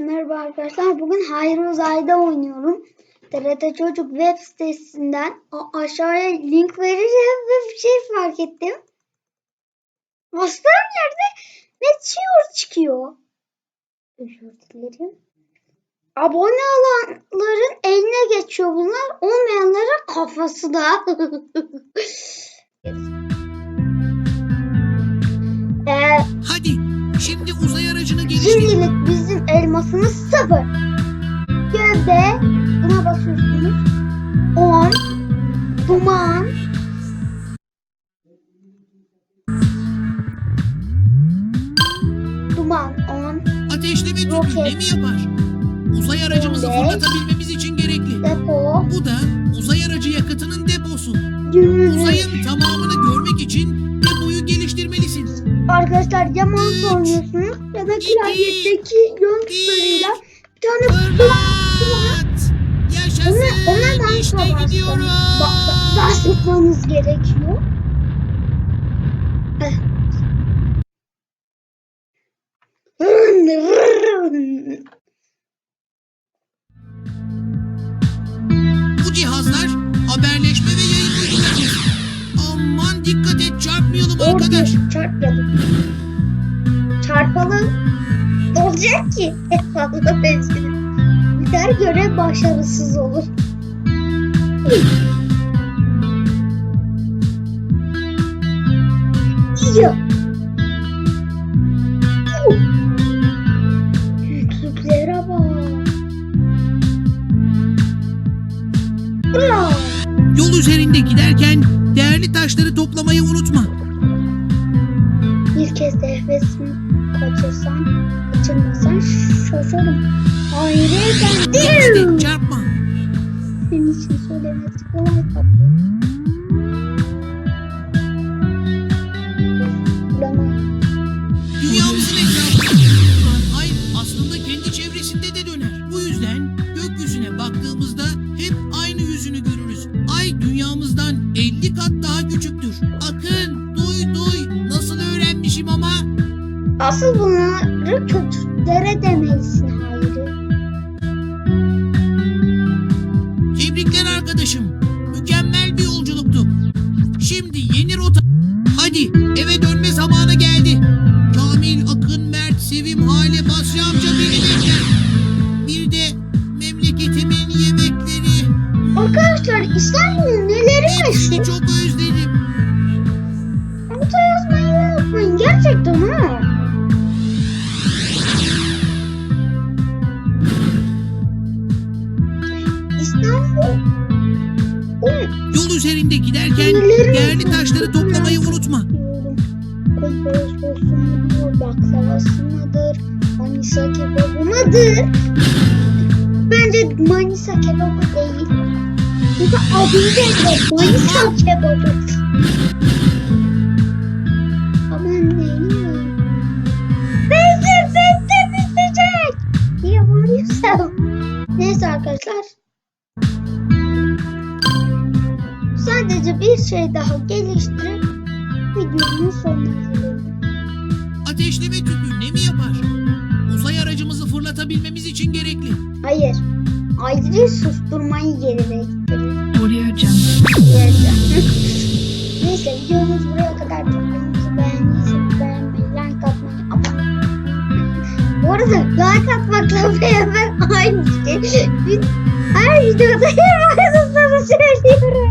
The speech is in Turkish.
Merhaba arkadaşlar. Bugün Hayri Uzay'da oynuyorum. TRT Çocuk web sitesinden aşağıya link vereceğim ve bir şey fark ettim. Bastığım yerde Meteor çıkıyor. Özür dilerim. Abone olanların eline geçiyor bunlar. Olmayanların kafası da. Eee Hadi şimdi uzay aracını geliştir. Şimdilik elmasımız sıfır. Gövde buna basıyorsunuz. 10 duman duman 10 Ateşleme tüpü Roket. ne mi yapar? Uzay aracımızı fırlatabilmemiz için gerekli. depo Bu da uzay aracı yakıtının deposu. gümrük. Uzayın tamamını görmek için. Arkadaşlar ya mouse oynuyorsunuz ya da klavyetteki yön tuşlarıyla bir tane! Yaşasın! Ona, ona işte gidiyoruz. ba- ba- basmanız gerekiyor. Heh. Çarpmadım. Çarpalım. Ne olacak ki? Fazla benziyor. Biter görev başarısız olur. İyi. Yüklüklere bak. Yol üzerinde giderken değerli taşları toplamayı unutma. Kez nefesimi kaçırsan, kaçırmasan şaşarım. Değilim. et çarpma. Senin için söylemesi kolay tabii. Bulama. Dünyamızın etrafında dönen ay aslında kendi çevresinde de döner. Bu yüzden gökyüzüne baktığımızda hep aynı yüzünü görürüz. Ay dünyamızdan 50 kat daha küçüktür. Asıl bunları kötülere demelisin Hayri. Tebrikler arkadaşım. Mükemmel bir yolculuktu. Şimdi yeni rota. Hadi eve dönme zamanı geldi. Kamil, Akın, Mert, Sevim, Hale, Basri amca beni bekler. Bir de memleketimin yemekleri. Arkadaşlar İstanbul'un neleri giderken değerli taşları toplamayı unutma. diyorum. Kompos sosu mudur, baklavası mıdır, Manisa kebabı mıdır? Bence Manisa kebabı değil. Çünkü adı üzerinde Manisa kebabı. Aman neyim? Benzin benzin bitecek. Niye bağırıyorsam? Neyse arkadaşlar. Sadece bir şey daha geliştirip videonun sonuna gelelim. Ateşleme tüpü ne mi yapar? Uzay aracımızı fırlatabilmemiz için gerekli. Hayır. Ayrıca susturmayı gerektirir. Jungle. Vereceğim. Neyse videomuz buraya kadar. Videomuzu beğendiyseniz beğenmeyi, like atmayı, abone olmayı. Bu arada like atmakla beraber aynı şey. Biz her videoda hemen